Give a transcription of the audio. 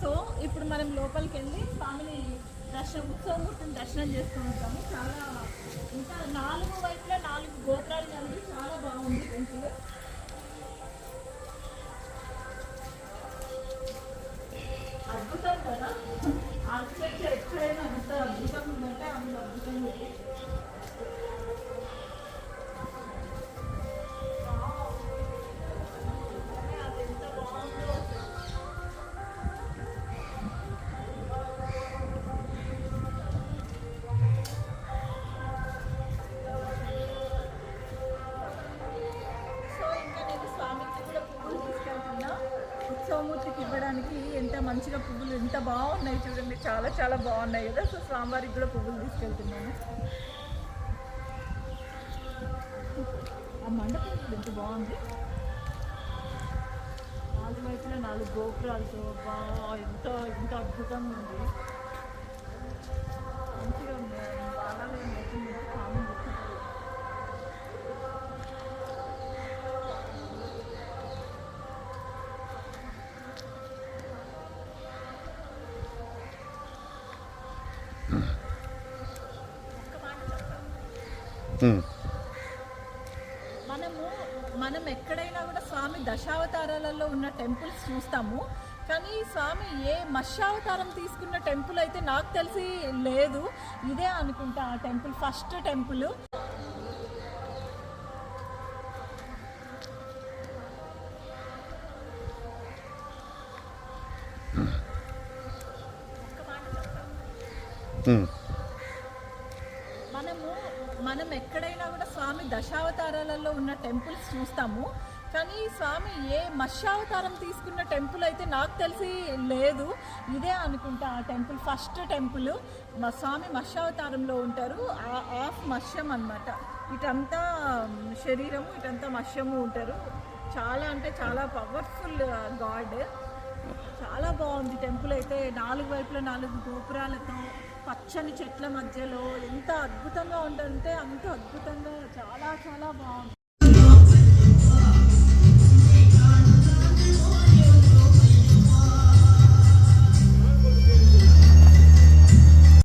So ఇప్పుడు మనం లోపలికి వెళ్ళి స్వామిని దర్శనం ఉత్సవమూర్తిని దర్శనం చేసుకుంటాము. చాలా ఇంకా నాలుగు వైపులా నాలుగు గోపురాలు కలిగి చాలా బాగుంది సోమూర్తికి ఇవ్వడానికి ఎంత మంచిగా పువ్వులు ఎంత బాగున్నాయి చూడండి. చాలా చాలా బాగున్నాయి కదా. సో స్వామివారికి కూడా పువ్వులు తీసుకెళ్తున్నాను. ఆ మండపం ఎంత బాగుంది. నాలుగు వైపులా నాలుగు గోపురాలతో బా ఎంత ఎంత అద్భుతంగా ఉంది. మనము మనం ఎక్కడైనా కూడా స్వామి దశావతారాలలో ఉన్న టెంపుల్స్ చూస్తాము. కానీ స్వామి ఏ మత్స్యావతారం తీసుకున్న టెంపుల్ అయితే నాకు తెలిసి లేదు. ఇదే అనుకుంటా ఆ టెంపుల్ ఫస్ట్ టెంపుల్. మనము మనం ఎక్కడైనా కూడా స్వామి దశావతారాలలో ఉన్న టెంపుల్స్ చూస్తాము. కానీ స్వామి ఏ మత్స్యావతారం తీసుకున్న టెంపుల్ అయితే నాకు తెలిసి లేదు. ఇదే అనుకుంటా ఆ టెంపుల్ ఫస్ట్ టెంపుల్. మా స్వామి మత్స్యావతారంలో ఉంటారు. ఆ- ఆఫ్ మత్స్యం అన్నమాట. ఇటంతా శరీరము ఇటంతా మత్స్యము ఉంటారు. చాలా అంటే చాలా పవర్ఫుల్ గాడ్. చాలా బాగుంది టెంపుల్ అయితే. నాలుగు వైపులా నాలుగు గోపురాలతో పచ్చని చెట్ల మధ్యలో ఎంత అద్భుతంగా ఉంటుందంటే అంత అద్భుతంగా చాలా చాలా బాగుంది.